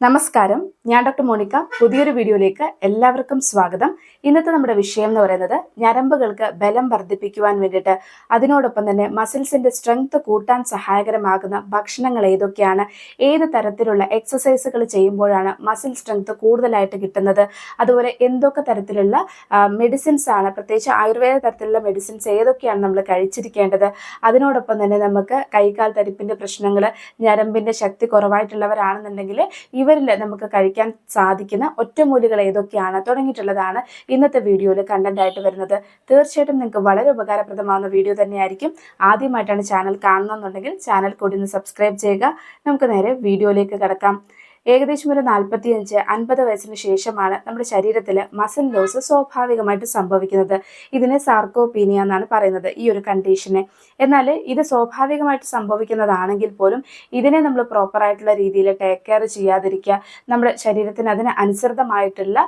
നമസ്കാരം. ഞാൻ doctor Monica. പുതിയൊരു വീഡിയോയിലേക്ക് എല്ലാവർക്കും സ്വാഗതം. ഇന്നത്തെ നമ്മുടെ വിഷയം എന്ന് പറയുന്നത് ഞരമ്പുകൾക്ക് ബലം വർദ്ധിപ്പിക്കുവാൻ വേണ്ടിയിട്ട് അതിനോടൊപ്പം തന്നെ മസിൽസിന്റെ സ്ട്രെങ്ത് കൂട്ടാൻ സഹായകരമാകുന്ന ഭക്ഷണങ്ങൾ ഏതൊക്കെയാണ്? ഏത് തരത്തിലുള്ള എക്സസൈസുകൾ ചെയ്യുമ്പോഴാണ് മസിൽ സ്ട്രെങ്ത് കൂടുതലായിട്ട് കിട്ടുന്നത്? അതുപോലെ എന്തൊക്കെ തരത്തിലുള്ള മെഡിസിൻസ് ആണ്? പ്രത്യേകിച്ച് ആയുർവേദ തരത്തിലുള്ള മെഡിസിൻസ് ഏതൊക്കെയാണ് നമ്മൾ കഴിച്ചിരിക്കേണ്ടത്? അതിനോടൊപ്പം തന്നെ നമുക്ക് കൈകാൽ തരിപ്പിന്റെ പ്രശ്നങ്ങൾ ഞരമ്പിന്റെ ശക്തി കുറവായിട്ടുള്ളവരാണെന്നുണ്ടെങ്കിൽ ഇവരിൽ നമുക്ക് കഴിക്കാൻ സാധിക്കുന്ന ഒറ്റമൂലികൾ ഏതൊക്കെയാണ് തുടങ്ങിയിട്ടുള്ളതാണ് ഇന്നത്തെ വീഡിയോയിൽ കണ്ടന്റ് ആയിട്ട് വരുന്നത്. തീർച്ചയായിട്ടും നിങ്ങൾക്ക് വളരെ ഉപകാരപ്രദമാവുന്ന വീഡിയോ തന്നെയായിരിക്കും. ആദ്യമായിട്ടാണ് ചാനൽ കാണുന്നുണ്ടെങ്കിൽ ചാനൽ കൂടി ഒന്ന് സബ്സ്ക്രൈബ് ചെയ്യുക. നമുക്ക് നേരെ വീഡിയോയിലേക്ക് കിടക്കാം. ഏകദേശം ഒരു നാൽപ്പത്തിയഞ്ച് അൻപത് വയസ്സിന് ശേഷമാണ് നമ്മുടെ ശരീരത്തിൽ മസിൽ ലോസ് സ്വാഭാവികമായിട്ട് സംഭവിക്കുന്നത്. ഇതിനെ സാർക്കോപീനിയ എന്നാണ് പറയുന്നത് ഈ ഒരു കണ്ടീഷനെ എന്നാൽ ഇത് സ്വാഭാവികമായിട്ട് സംഭവിക്കുന്നതാണെങ്കിൽ പോലും ഇതിനെ നമ്മൾ പ്രോപ്പറായിട്ടുള്ള രീതിയിൽ ടേക്ക് കെയർ ചെയ്യാതിരിക്കുക നമ്മുടെ ശരീരത്തിന് അതിന് അനുസൃതമായിട്ടുള്ള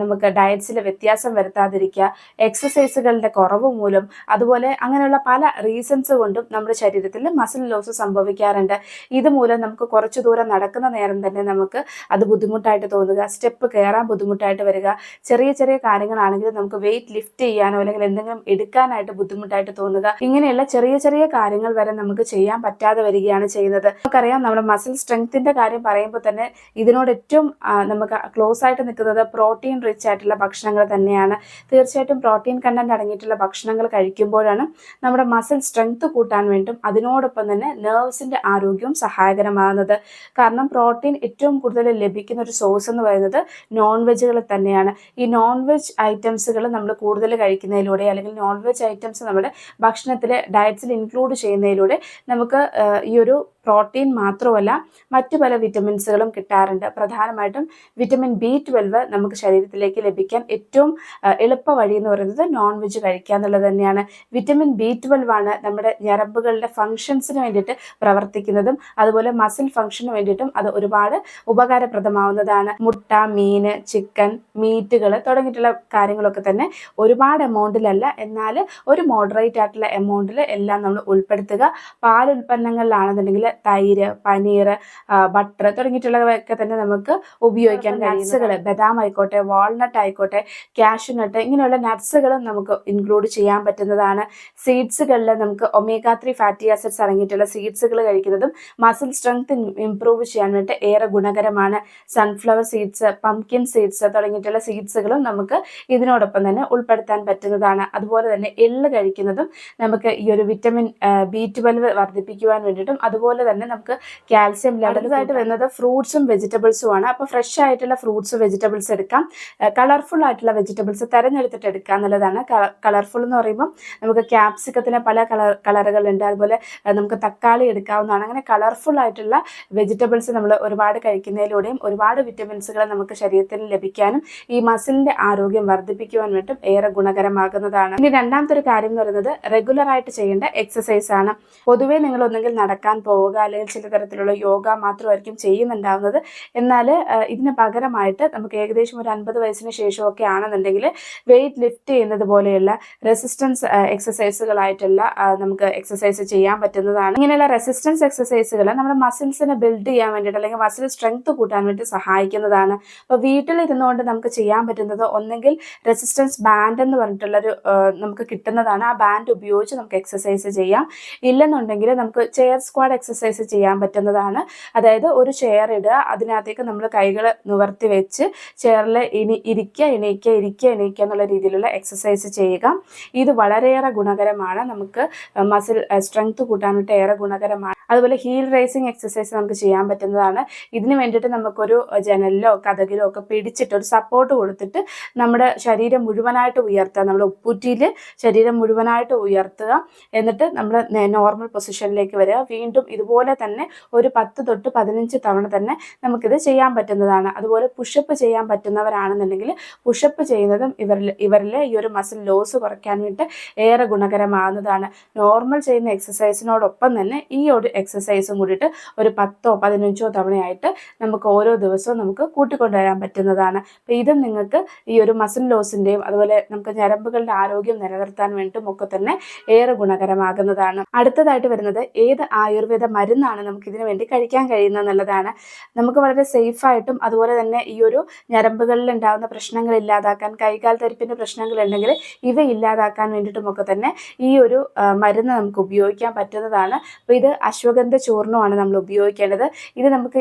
നമുക്ക് ഡയറ്റ്സിൽ വ്യത്യാസം വരുത്താതിരിക്കുക എക്സസൈസുകളുടെ കുറവ് മൂലം അതുപോലെ അങ്ങനെയുള്ള പല റീസൺസ് കൊണ്ടും നമ്മുടെ ശരീരത്തിൽ മസിൽ ലോസ് സംഭവിക്കാറുണ്ട്. ഇതുമൂലം നമുക്ക് കുറച്ചു ദൂരം നടക്കുന്ന നേരം തന്നെ നമുക്ക് അത് ബുദ്ധിമുട്ടായിട്ട് തോന്നുക സ്റ്റെപ്പ് കയറാൻ ബുദ്ധിമുട്ടായിട്ട് വരിക ചെറിയ ചെറിയ കാര്യങ്ങളാണെങ്കിൽ നമുക്ക് വെയിറ്റ് ലിഫ്റ്റ് ചെയ്യാനോ അല്ലെങ്കിൽ എന്തെങ്കിലും എടുക്കാനായിട്ട് ബുദ്ധിമുട്ടായിട്ട് തോന്നുക ഇങ്ങനെയുള്ള ചെറിയ ചെറിയ കാര്യങ്ങൾ വരെ നമുക്ക് ചെയ്യാൻ പറ്റാതെ വരികയാണ് ചെയ്യുന്നത്. നമുക്കറിയാം നമ്മുടെ മസിൽ സ്ട്രെങ്ത്തിന്റെ കാര്യം പറയുമ്പോൾ തന്നെ ഇതിനോട് ഏറ്റവും നമുക്ക് ക്ലോസ് ആയിട്ട് നിൽക്കുന്നത് പ്രോട്ടീൻ റിച്ച് ആയിട്ടുള്ള ഭക്ഷണങ്ങൾ തന്നെയാണ്. തീർച്ചയായിട്ടും പ്രോട്ടീൻ കണ്ടന്റ് അടങ്ങിയിട്ടുള്ള ഭക്ഷണങ്ങൾ കഴിക്കുമ്പോഴാണ് നമ്മുടെ മസിൽ സ്ട്രെങ്ത് കൂട്ടാൻ വേണ്ടും അതിനോടൊപ്പം തന്നെ നെർവ്സിന്റെ ആരോഗ്യവും സഹായകരമാകുന്നത്. കാരണം പ്രോട്ടീൻ ഏറ്റവും കൂടുതൽ ലഭിക്കുന്ന ഒരു സോഴ്സ് എന്ന് പറയുന്നത് നോൺ വെജുകൾ തന്നെയാണ്. ഈ നോൺ വെജ് ഐറ്റംസുകൾ നമ്മൾ കൂടുതൽ കഴിക്കുന്നതിലൂടെ അല്ലെങ്കിൽ നോൺ വെജ് ഐറ്റംസ് നമ്മുടെ ഭക്ഷണത്തിലെ ഡയറ്റ്സിൽ ഇൻക്ലൂഡ് ചെയ്യുന്നതിലൂടെ നമുക്ക് ഈ ഒരു പ്രോട്ടീൻ മാത്രമല്ല മറ്റു പല വിറ്റമിൻസുകളും കിട്ടാറുണ്ട്. പ്രധാനമായിട്ടും വിറ്റമിൻ ബി ട്വൽവ് നമുക്ക് ശരീരത്തിലേക്ക് ലഭിക്കാൻ ഏറ്റവും എളുപ്പ വഴി എന്ന് പറയുന്നത് നോൺ വെജ് കഴിക്കുക എന്നുള്ളത് തന്നെയാണ്. വിറ്റമിൻ ബി ട്വൽവ് ആണ് നമ്മുടെ ഞരമ്പുകളുടെ ഫങ്ഷൻസിന് വേണ്ടിയിട്ട് പ്രവർത്തിക്കുന്നതും അതുപോലെ മസിൽ ഫങ്ഷന് വേണ്ടിയിട്ടും അത് ഒരുപാട് ഉപകാരപ്രദമാവുന്നതാണ്. മുട്ട മീന് ചിക്കൻ മീറ്റുകൾ തുടങ്ങിയിട്ടുള്ള കാര്യങ്ങളൊക്കെ തന്നെ ഒരുപാട് എമൗണ്ടിലല്ല എന്നാൽ ഒരു മോഡറേറ്റ് ആയിട്ടുള്ള എമൗണ്ടിൽ എല്ലാം നമ്മൾ ഉൾപ്പെടുത്തുക. പാൽ ഉൽപ്പന്നങ്ങളിലാണെന്നുണ്ടെങ്കിൽ തൈര് പനീർ ബട്ടർ തുടങ്ങിയിട്ടുള്ളവയൊക്കെ തന്നെ നമുക്ക് ഉപയോഗിക്കാൻ നട്സുകൾ ബദാം ആയിക്കോട്ടെ വാൾനട്ട് ആയിക്കോട്ടെ കാഷ്യൂ നട്ട് ഇങ്ങനെയുള്ള നട്സുകളും നമുക്ക് ഇൻക്ലൂഡ് ചെയ്യാൻ പറ്റുന്നതാണ്. സീഡ്സുകളിൽ നമുക്ക് ഒമേഗ ത്രീ ഫാറ്റി ആസിഡ്സ് അടങ്ങിയിട്ടുള്ള സീഡ്സുകൾ കഴിക്കുന്നതും മസിൽ സ്ട്രെങ്ത് ഇംപ്രൂവ് ചെയ്യാൻ വേണ്ടിയിട്ട് ഏറെ ഗുണകരമാണ്. സൺഫ്ലവർ സീഡ്സ് പംകിൻ സീഡ്സ് തുടങ്ങിയിട്ടുള്ള സീഡ്സുകളും നമുക്ക് ഇതിനോടൊപ്പം തന്നെ ഉൾപ്പെടുത്താൻ പറ്റുന്നതാണ്. അതുപോലെ തന്നെ എള്ള് കഴിക്കുന്നതും നമുക്ക് ഈ ഒരു വിറ്റമിൻ ബി ട്വൽവ് വർദ്ധിപ്പിക്കുവാൻ വേണ്ടിയിട്ടും അതുപോലെ തന്നെ നമുക്ക് കാൽസ്യം ലെവലായിട്ട് വരുന്നത് ഫ്രൂട്ട്സും വെജിറ്റബിൾസും ആണ്. അപ്പോൾ ഫ്രഷ് ആയിട്ടുള്ള ഫ്രൂട്ട്സ് വെജിറ്റബിൾസ് എടുക്കാം. കളർഫുൾ ആയിട്ടുള്ള വെജിറ്റബിൾസ് തിരഞ്ഞെടുത്തിട്ട് എടുക്കുക എന്നുള്ളതാണ് കളർഫുൾ എന്ന് പറയുമ്പോൾ നമുക്ക് ക്യാപ്സിക്കത്തിന് പല കളർ കളറുകളുണ്ട്. അതുപോലെ നമുക്ക് തക്കാളി എടുക്കാവുന്നതാണ്. അങ്ങനെ കളർഫുൾ ആയിട്ടുള്ള വെജിറ്റബിൾസ് നമ്മൾ ഒരുപാട് കഴിക്കുന്നതിലൂടെയും ഒരുപാട് വിറ്റമിൻസുകൾ നമുക്ക് ശരീരത്തിൽ ലഭിക്കാനും ഈ മസിലിന്റെ ആരോഗ്യം വർദ്ധിപ്പിക്കുവാൻ വേണ്ടിയും ഏറെ ഗുണകരമാകുന്നതാണ്. ഇനി രണ്ടാമത്തെ ഒരു കാര്യം എന്ന് പറയുന്നത് റെഗുലർ ആയിട്ട് ചെയ്യേണ്ട എക്സസൈസ് ആണ്. പൊതുവെ നിങ്ങൾ ഒന്നെങ്കിൽ നടക്കാൻ പോവുക അല്ലെങ്കിൽ ചില തരത്തിലുള്ള യോഗ മാത്രമായിരിക്കും ചെയ്യുന്നുണ്ടാവുന്നത്. എന്നാൽ ഇതിന് പകരമായിട്ട് നമുക്ക് ഏകദേശം ഒരു അൻപത് വയസ്സിന് ശേഷമൊക്കെ ആണെന്നുണ്ടെങ്കിൽ വെയിറ്റ് ലിഫ്റ്റ് ചെയ്യുന്നത് പോലെയുള്ള റെസിസ്റ്റൻസ് എക്സസൈസുകളായിട്ടുള്ള നമുക്ക് എക്സസൈസ് ചെയ്യാൻ പറ്റുന്നതാണ്. ഇങ്ങനെയുള്ള റെസിസ്റ്റൻസ് എക്സസൈസുകൾ നമ്മുടെ മസിൽസിനെ ബിൽഡ് ചെയ്യാൻ വേണ്ടിയിട്ട് അല്ലെങ്കിൽ മസിൽ സ്ട്രെങ്ത് കൂട്ടാൻ വേണ്ടി സഹായിക്കുന്നതാണ്. അപ്പോൾ വീട്ടിലിരുന്നുകൊണ്ട് നമുക്ക് ചെയ്യാൻ പറ്റുന്നത് ഒന്നെങ്കിൽ റെസിസ്റ്റൻസ് ബാൻഡ് എന്ന് പറഞ്ഞിട്ടുള്ളൊരു നമുക്ക് കിട്ടുന്നതാണ്. ആ ബാൻഡ് ഉപയോഗിച്ച് നമുക്ക് എക്സസൈസ് ചെയ്യാം. ഇല്ലെന്നുണ്ടെങ്കിൽ നമുക്ക് ചെയർ സ്ക്വാഡ് എക്സസൈസ് ചെയ്യാൻ പറ്റുന്നതാണ്. അതായത് ഒരു ചെയർ ഇടുക അതിനകത്തേക്ക് നമ്മൾ കൈകൾ നിവർത്തി വെച്ച് ചെയറിൽ ഇനി ഇരിക്കുക എണീക്കുക ഇരിക്കുക എണീക്കുക എന്നുള്ള രീതിയിലുള്ള എക്സസൈസ് ചെയ്യുക. ഇത് വളരെയേറെ ഗുണകരമാണ്. നമുക്ക് മസിൽ സ്ട്രെങ്ത് കൂട്ടാനായിട്ട് ഏറെ ഗുണകരമാണ്. അതുപോലെ ഹീൽ റേസിംഗ് എക്സസൈസ് നമുക്ക് ചെയ്യാൻ പറ്റുന്നതാണ്. ഇതിന് വേണ്ടിയിട്ട് നമുക്കൊരു ജനലിലോ കഥകിലോ ഒക്കെ പിടിച്ചിട്ട് ഒരു സപ്പോർട്ട് കൊടുത്തിട്ട് നമ്മുടെ ശരീരം മുഴുവനായിട്ട് ഉയർത്തുക നമ്മൾ ഉപ്പൂറ്റിയിൽ ശരീരം മുഴുവനായിട്ട് ഉയർത്തുക. എന്നിട്ട് നമ്മൾ നോർമൽ പൊസിഷനിലേക്ക് വരിക. വീണ്ടും ഇതുപോലെ തന്നെ ഒരു പത്ത് തൊട്ട് പതിനഞ്ച് തവണ തന്നെ നമുക്കിത് ചെയ്യാൻ പറ്റുന്നതാണ്. അതുപോലെ പുഷപ്പ് ചെയ്യാൻ പറ്റുന്നവരാണെന്നുണ്ടെങ്കിൽ പുഷപ്പ് ചെയ്യുന്നതും ഇവരിൽ ഇവരിലെ ഈ ഒരു മസിൽ ലോസ് കുറയ്ക്കാൻ വേണ്ടിയിട്ട് ഏറെ ഗുണകരമാകുന്നതാണ്. നോർമൽ ചെയ്യുന്ന എക്സസൈസിനോടൊപ്പം തന്നെ ഈ ഒരു എക്സസൈസും കൂടിയിട്ട് ഒരു പത്തോ പതിനഞ്ചോ തവണയായിട്ട് നമുക്ക് ഓരോ ദിവസവും നമുക്ക് കൂട്ടിക്കൊണ്ടുവരാൻ പറ്റുന്നതാണ്. അപ്പോൾ ഇതും നിങ്ങൾക്ക് ഈ ഒരു മസിൽ ലോസിന്റെയും അതുപോലെ നമുക്ക് ഞരമ്പുകളുടെ ആരോഗ്യം നിലനിർത്താൻ വേണ്ടിയിട്ടും ഒക്കെ തന്നെ ഏറെ ഗുണകരമാകുന്നതാണ്. അടുത്തതായിട്ട് വരുന്നത് ഏത് ആയുർവേദ മരുന്നാണ് നമുക്ക് ഇതിനു വേണ്ടി കഴിക്കാൻ കഴിയുന്നത് എന്നുള്ളതാണ്. നമുക്ക് വളരെ സേഫായിട്ടും അതുപോലെ തന്നെ ഈ ഒരു ഞരമ്പുകളിൽ ഉണ്ടാകുന്ന പ്രശ്നങ്ങൾ ഇല്ലാതാക്കാൻ കൈകാൽ തരിപ്പിന്റെ പ്രശ്നങ്ങൾ ഉണ്ടെങ്കിൽ ഇവ ഇല്ലാതാക്കാൻ വേണ്ടിയിട്ടുമൊക്കെ തന്നെ ഈ ഒരു മരുന്ന് നമുക്ക് ഉപയോഗിക്കാൻ പറ്റുന്നതാണ്. അപ്പോൾ ഇത് അശ്വഗന്ധ ചൂർണമാണ് നമ്മൾ ഉപയോഗിക്കേണ്ടത്. ഇത് നമുക്ക്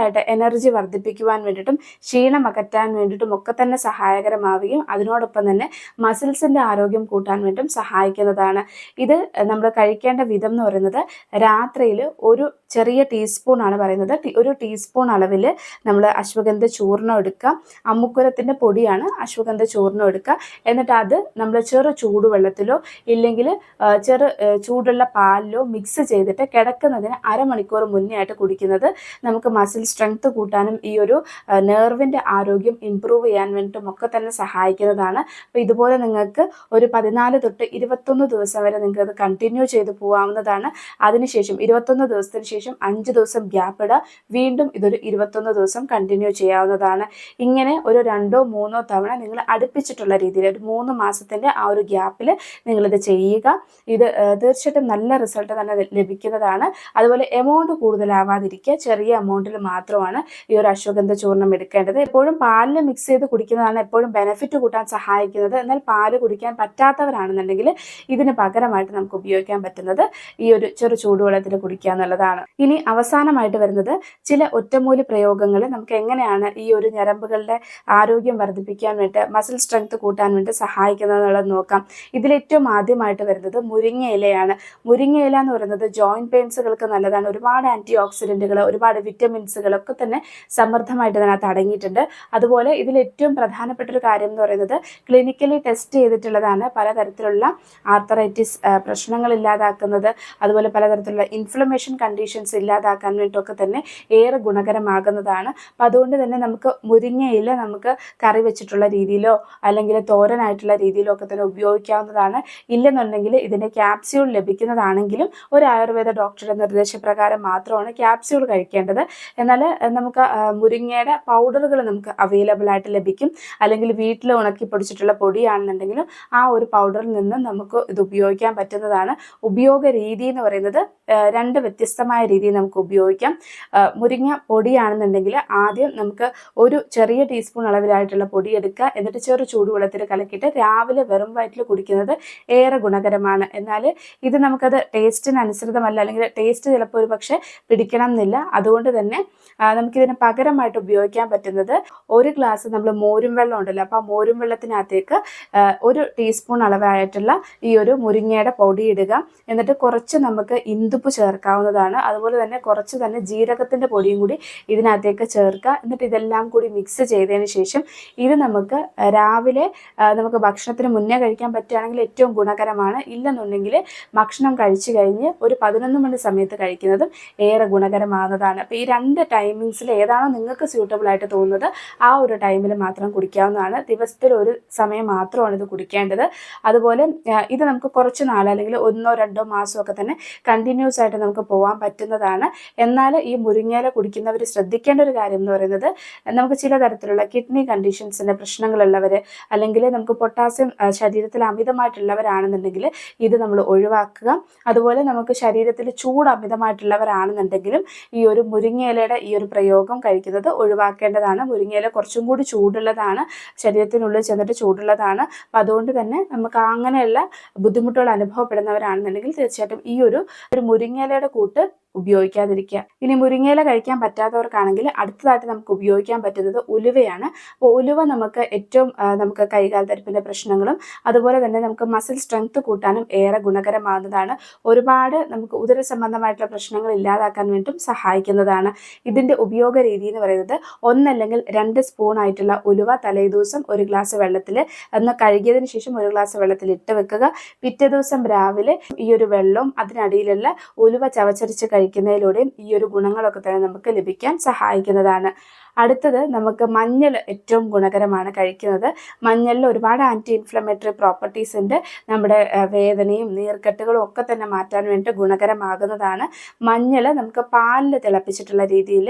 ആയിട്ട് എനർജി വർദ്ധിപ്പിക്കുവാൻ വേണ്ടിയിട്ടും ക്ഷീണം അകറ്റാൻ വേണ്ടിയിട്ടും ഒക്കെ തന്നെ സഹായകരമാവുകയും അതിനോടൊപ്പം തന്നെ മസിൽസിന്റെ ആരോഗ്യം കൂട്ടാൻ വേണ്ടിയും സഹായിക്കുന്നതാണ്. ഇത് നമ്മൾ കഴിക്കേണ്ട വിധം എന്ന് പറയുന്നത് രാത്രിയിൽ ഒരു ചെറിയ ടീസ്പൂൺ ആണ് പറയുന്നത്. ഒരു ടീസ്പൂൺ അളവിൽ നമ്മൾ അശ്വഗന്ധ ചൂർണം എടുക്കുക. അമ്മുക്കുരത്തിന്റെ പൊടിയാണ് അശ്വഗന്ധ ചൂർണം എടുക്കുക. എന്നിട്ട് അത് നമ്മൾ ചെറു ചൂടുവെള്ളത്തിലോ ഇല്ലെങ്കിൽ ചെറു ചൂടുള്ള പാലിലോ മിക്സ് ചെയ്തിട്ട് കിടക്കുന്നതിന് അരമണിക്കൂർ മുന്നേ ആയിട്ട് കുടിക്കുന്നത് നമുക്ക് മസിൽ സ്ട്രെങ്ത് കൂട്ടാനും ഈ ഒരു നെർവിന്റെ ആരോഗ്യം ഇമ്പ്രൂവ് ചെയ്യാൻ വേണ്ടിയിട്ടും ഒക്കെ തന്നെ സഹായിക്കുന്നതാണ്. അപ്പോൾ ഇതുപോലെ നിങ്ങൾക്ക് ഒരു പതിനാല് തൊട്ട് ഇരുപത്തൊന്ന് ദിവസം വരെ നിങ്ങൾക്ക് അത് കണ്ടിന്യൂ ചെയ്ത് പോകാവുന്നതാണ് അതിനുശേഷം ഇരുപത്തൊന്ന് ദിവസത്തിന് ശേഷം അഞ്ച് ദിവസം ഗ്യാപ്പ് ഇടുക. വീണ്ടും ഇതൊരു ഇരുപത്തൊന്ന് ദിവസം കണ്ടിന്യൂ ചെയ്യാവുന്നതാണ്. ഇങ്ങനെ ഒരു രണ്ടോ മൂന്നോ തവണ നിങ്ങൾ അടുപ്പിച്ചിട്ടുള്ള രീതിയിൽ ഒരു മൂന്ന് മാസത്തിന്റെ ആ ഒരു ഗ്യാപ്പിൽ നിങ്ങളിത് ചെയ്യുക. ഇത് തീർച്ചയായിട്ടും നല്ല റിസൾട്ട് തന്നെ ലഭിക്കുന്നതാണ്. അതുപോലെ എമൗണ്ട് കൂടുതലാവാതിരിക്കുക. ചെറിയ എമൗണ്ടിൽ മാത്രമാണ് ഈ ഒരു അശ്വഗന്ധ ചൂർണം എടുക്കേണ്ടത്. എപ്പോഴും പാലിൽ മിക്സ് ചെയ്ത് കുടിക്കുന്നതാണ് എപ്പോഴും ബെനിഫിറ്റ് കൂട്ടാൻ സഹായിക്കുന്നത്. എന്നാൽ പാൽ കുടിക്കാൻ പറ്റാത്തവരാണെന്നുണ്ടെങ്കിൽ ഇതിന് പകരമായിട്ട് നമുക്ക് ഉപയോഗിക്കാൻ പറ്റുന്നത് ഈ ഒരു ചെറു ചൂടുവെള്ളത്തിൽ കുടിക്കുക എന്നുള്ളതാണ്. ഇനി അവസാനമായിട്ട് വരുന്നത് ചില ഒറ്റമൂലി പ്രയോഗങ്ങൾ. നമുക്ക് എങ്ങനെയാണ് ഈ ഒരു ഞരമ്പുകളുടെ ആരോഗ്യം വർദ്ധിപ്പിക്കാൻ വേണ്ടി മസിൽ സ്ട്രെങ്ത് കൂട്ടാൻ വേണ്ടി സഹായിക്കുന്നത് എന്നുള്ളത് നോക്കാം. ഇതിലേറ്റവും ആദ്യമായിട്ട് വരുന്നത് മുരിങ്ങ ഇലയാണ്. മുരിങ്ങ ഇല എന്ന് പറയുന്നത് ജോയിന്റ് പെയിൻസുകൾക്ക് നല്ലതാണ്. ഒരുപാട് ആന്റി ഓക്സിഡന്റുകൾ ഒരുപാട് വിറ്റമിൻസുകളൊക്കെ തന്നെ സമൃദ്ധമായിട്ട് ഇതിനകത്ത് അടങ്ങിയിട്ടുണ്ട്. അതുപോലെ ഇതിൽ ഏറ്റവും പ്രധാനപ്പെട്ട ഒരു കാര്യം എന്ന് പറയുന്നത് ക്ലിനിക്കലി ടെസ്റ്റ് ചെയ്തിട്ടുള്ളതാണ് പലതരത്തിലുള്ള ആർത്തറൈറ്റിസ് പ്രശ്നങ്ങൾ ഇല്ലാതാക്കുന്നത് അതുപോലെ പലതരത്തിലുള്ള ഇൻഫ്ലമേഷൻ കണ്ടീഷൻസ് ഇല്ലാതാക്കാൻ വേണ്ടിയിട്ടൊക്കെ തന്നെ ഏറെ ഗുണകരമാകുന്നതാണ്. അപ്പം അതുകൊണ്ട് തന്നെ നമുക്ക് മുരിങ്ങയില നമുക്ക് കറി വെച്ചിട്ടുള്ള രീതിയിലോ അല്ലെങ്കിൽ തോരനായിട്ടുള്ള രീതിയിലോ ഒക്കെ തന്നെ ഉപയോഗിക്കാവുന്നതാണ്. ഇല്ലെന്നുണ്ടെങ്കിൽ ഇതിന്റെ ക്യാപ്സ്യൂൾ ലഭിക്കുന്നതാണെങ്കിലും ഒരു ആയുർവേദ ഡോക്ടറുടെ നിർദ്ദേശപ്രകാരം മാത്രമാണ് ക്യാപ്സ്യൂൾ കഴിക്കേണ്ടത്. എന്നാൽ നമുക്ക് മുരിങ്ങയുടെ പൗഡറുകൾ നമുക്ക് അവൈലബിൾ ആയിട്ട് ലഭിക്കും. അല്ലെങ്കിൽ വീട്ടിൽ ഉണക്കി പൊടിച്ചിട്ടുള്ള പൊടിയാണെന്നുണ്ടെങ്കിലും ആ ഒരു പൗഡറിൽ നിന്ന് നമുക്ക് ഇത് ഉപയോഗിക്കാൻ പറ്റുന്നതാണ്. ഉപയോഗ രീതി എന്ന് പറയുന്നത് രണ്ട് വ്യത്യസ്തമായ രീതിയിൽ നമുക്ക് ഉപയോഗിക്കാം. മുരിങ്ങ പൊടിയാണെന്നുണ്ടെങ്കിൽ ആദ്യം നമുക്ക് ഒരു ചെറിയ ടീസ്പൂൺ അളവിലായിട്ടുള്ള പൊടി എടുക്കുക. എന്നിട്ട് ചെറു ചൂടുവെള്ളത്തിൽ കലക്കിയിട്ട് രാവിലെ വെറും വയറ്റിൽ കുടിക്കുന്നത് ഏറെ ഗുണകരമാണ്. എന്നാൽ ഇത് നമുക്കത് ടേസ്റ്റിന് അനുസൃതമല്ല. അല്ലെങ്കിൽ ടേസ്റ്റ് ചിലപ്പോൾ ഒരു പക്ഷേ പിടിക്കണം എന്നില്ല അതുകൊണ്ട് തന്നെ നമുക്കിതിന് പകരമായിട്ട് ഉപയോഗിക്കാൻ പറ്റുന്നത് ഒരു ഗ്ലാസ് നമ്മൾ മോരും വെള്ളം ഉണ്ടല്ലോ അപ്പോൾ ആ മോരും വെള്ളത്തിനകത്തേക്ക് ഒരു ടീസ്പൂൺ അളവായിട്ടുള്ള ഈ ഒരു മുരിങ്ങയുടെ പൊടി ഇടുക. എന്നിട്ട് കുറച്ച് നമുക്ക് ഇന്ദുപ്പ് ചേർക്കാവുന്നതാണ്. അതുപോലെ തന്നെ കുറച്ച് തന്നെ ജീരകത്തിന്റെ പൊടിയും കൂടി ഇതിനകത്തേക്ക് ചേർക്കുക. എന്നിട്ട് ഇതെല്ലാം കൂടി മിക്സ് ചെയ്തതിന് ശേഷം ഇത് നമുക്ക് രാവിലെ നമുക്ക് ഭക്ഷണത്തിന് മുന്നേ കഴിക്കാൻ പറ്റുകയാണെങ്കിൽ ഏറ്റവും ഗുണകരമാണ്. ഇല്ലെന്നുണ്ടെങ്കിൽ ഭക്ഷണം കഴിച്ചു കഴിഞ്ഞ് ഒരു പതിനൊന്ന് മണി സമയത്ത് കഴിക്കുന്നതും ഏറെ ഗുണകരമാകുന്നതാണ്. അപ്പോൾ ഈ രണ്ട് ടൈമിങ്സിൽ ഏതാണോ നിങ്ങൾക്ക് സ്യൂട്ടബിൾ ആയിട്ട് തോന്നുന്നത് ആ ഒരു ടൈമിൽ മാത്രം കുടിക്കാവുന്നതാണ്. ദിവസത്തിൽ ഒരു സമയം മാത്രമാണ് ഇത് കുടിക്കേണ്ടത്. അതുപോലെ ഇത് നമുക്ക് കുറച്ച് നാൾ അല്ലെങ്കിൽ ഒന്നോ രണ്ടോ മാസമൊക്കെ തന്നെ കണ്ടിന്യൂസ് ആയിട്ട് നമുക്ക് പോകാൻ പറ്റുന്നതാണ്. എന്നാൽ ഈ മുരിങ്ങയില കുടിക്കുന്നവർ ശ്രദ്ധിക്കേണ്ട ഒരു കാര്യം എന്ന് പറയുന്നത് നമുക്ക് ചില തരത്തിലുള്ള കിഡ്നി കണ്ടീഷൻസിന്റെ പ്രശ്നങ്ങളുള്ളവർ അല്ലെങ്കിൽ നമുക്ക് പൊട്ടാസ്യം ശരീരത്തിൽ അമിതമായിട്ടുള്ളവരാണെന്നുണ്ടെങ്കിൽ ഇത് നമ്മൾ ഒഴിവാക്കുക. അതുപോലെ നമുക്ക് ശരീരത്തിൽ ചൂട് അമിതമായിട്ടുള്ളവരാണെന്നുണ്ടെങ്കിലും ഈ ഒരു മുരിങ്ങയിലയുടെ ഈ ഒരു പ്രയോഗം കഴിക്കുന്നത് ഒഴിവാക്കേണ്ടതാണ്. മുരിങ്ങയില കുറച്ചും കൂടി ചൂടുള്ളതാണ്. ശരീരത്തിനുള്ളിൽ ചെന്നിട്ട് ചൂടുള്ളതാണ്. അപ്പോൾ അതുകൊണ്ട് തന്നെ നമുക്ക് അങ്ങനെയുള്ള ബുദ്ധിമുട്ടുകൾ അനുഭവപ്പെടുന്നവരാണെന്നുണ്ടെങ്കിൽ തീർച്ചയായിട്ടും ഈ ഒരു ഒരു മുരിങ്ങയിലയുടെ കൂട്ട് ഉപയോഗിക്കാതിരിക്കുക. ഇനി മുരിങ്ങയില കഴിക്കാൻ പറ്റാത്തവർക്കാണെങ്കിൽ അടുത്തതായിട്ട് നമുക്ക് ഉപയോഗിക്കാൻ പറ്റുന്നത് ഉലുവയാണ്. അപ്പോൾ ഉലുവ നമുക്ക് ഏറ്റവും നമുക്ക് കൈകാൽ തരിപ്പിന്റെ പ്രശ്നങ്ങളും അതുപോലെ തന്നെ നമുക്ക് മസിൽ സ്ട്രെങ്ത് കൂട്ടാനും ഏറെ ഗുണകരമാകുന്നതാണ്. ഒരുപാട് നമുക്ക് ഉദര സംബന്ധമായിട്ടുള്ള പ്രശ്നങ്ങൾ ഇല്ലാതാക്കാൻ വേണ്ടിയും സഹായിക്കുന്നതാണ്. ഇതിന്റെ ഉപയോഗ രീതി എന്ന് പറയുന്നത് ഒന്നല്ലെങ്കിൽ രണ്ട് സ്പൂൺ ആയിട്ടുള്ള ഉലുവ തലേദിവസം ഒരു ഗ്ലാസ് വെള്ളത്തിൽ ഒന്ന് കഴുകിയതിന് ശേഷം ഒരു ഗ്ലാസ് വെള്ളത്തിൽ ഇട്ട് വെക്കുക. പിറ്റേ ദിവസം രാവിലെ ഈ ഒരു വെള്ളവും അതിനടിയിലുള്ള ഉലുവ ചവച്ചരിച്ച് കഴിക്കുന്നതിലൂടെയും ഈ ഒരു ഗുണങ്ങളൊക്കെ തന്നെ നമുക്ക് ലഭിക്കാൻ സഹായിക്കുന്നതാണ്. അടുത്തത് നമുക്ക് മഞ്ഞൾ ഏറ്റവും ഗുണകരമാണ് കഴിക്കുന്നത്. മഞ്ഞളിൽ ഒരുപാട് ആന്റി ഇൻഫ്ലമേറ്ററി പ്രോപ്പർട്ടീസ് ഉണ്ട്. നമ്മുടെ വേദനയും നീർക്കെട്ടുകളും ഒക്കെ തന്നെ മാറ്റാൻ വേണ്ടി ഗുണകരമാകുന്നതാണ്. മഞ്ഞൾ നമുക്ക് പാലിൽ തിളപ്പിച്ചിട്ടുള്ള രീതിയിൽ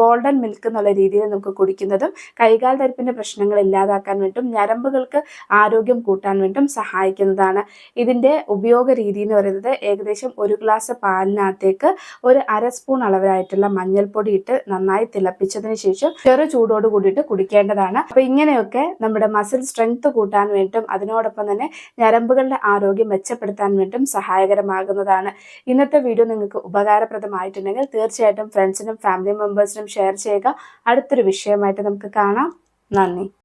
ഗോൾഡൻ മിൽക്ക് എന്നുള്ള രീതിയിൽ നമുക്ക് കുടിക്കുന്നതും കൈകാൽ തരിപ്പിന്റെ പ്രശ്നങ്ങൾ ഇല്ലാതാക്കാൻ വേണ്ടിയും ഞരമ്പുകൾക്ക് ആരോഗ്യം കൂട്ടാൻ വേണ്ടിയും സഹായിക്കുന്നതാണ്. ഇതിന്റെ ഉപയോഗ രീതി എന്ന് പറയുന്നത് ഏകദേശം ഒരു ഗ്ലാസ് പാലിനകത്തേക്ക് ഒരു അര സ്പൂൺ അളവിലായിട്ടുള്ള മഞ്ഞൾപ്പൊടി ഇട്ട് നന്നായി തിളപ്പിച്ചതിന് ശേഷം ചെറു ചൂടോട് കൂടിയിട്ട് കുടിക്കേണ്ടതാണ്. അപ്പൊ ഇങ്ങനെയൊക്കെ നമ്മുടെ മസിൽ സ്ട്രെങ്ത് കൂട്ടാൻ വേണ്ടിയും അതിനോടൊപ്പം തന്നെ ഞരമ്പുകളുടെ ആരോഗ്യം മെച്ചപ്പെടുത്താൻ വേണ്ടിയും സഹായകരമാകുന്നതാണ്. ഇന്നത്തെ വീഡിയോ നിങ്ങൾക്ക് ഉപകാരപ്രദമായിട്ടുണ്ടെങ്കിൽ തീർച്ചയായിട്ടും ഫ്രണ്ട്സിനും ഫാമിലി മെമ്പേഴ്സിനും ഷെയർ ചെയ്യുക. അടുത്തൊരു വിഷയമായിട്ട് നമുക്ക് കാണാം. നന്ദി.